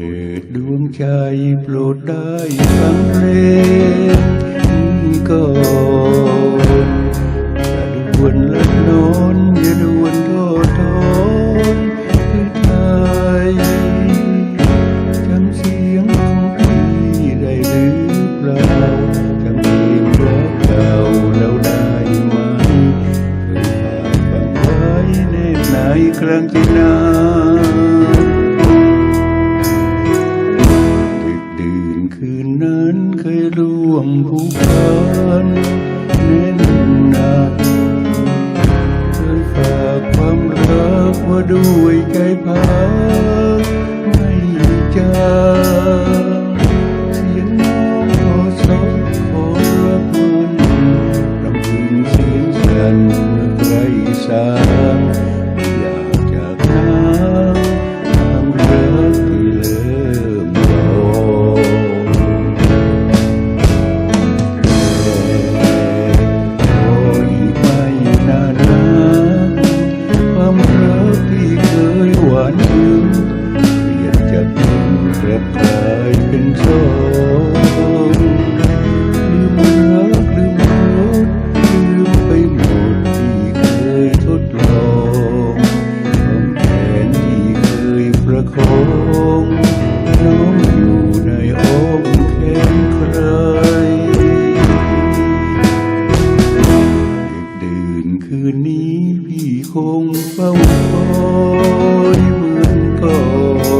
ถิดดวงใจโปรดได้ฟังเรนก่อนอย่าด่วนละนอนอย่าดวนท้อทอนคือไทยจำเสียงของพี่ได้หรือเปล่าจำเพลงรักเก่าเราได้ไหมเคยฝากฝังไว้ในไหนายครั้งที่นาน วงผูกพันแน่นหนาเคยฝากความรักว่าด้วยใจพักไม่จาง vì không phong tôi buồn cầu.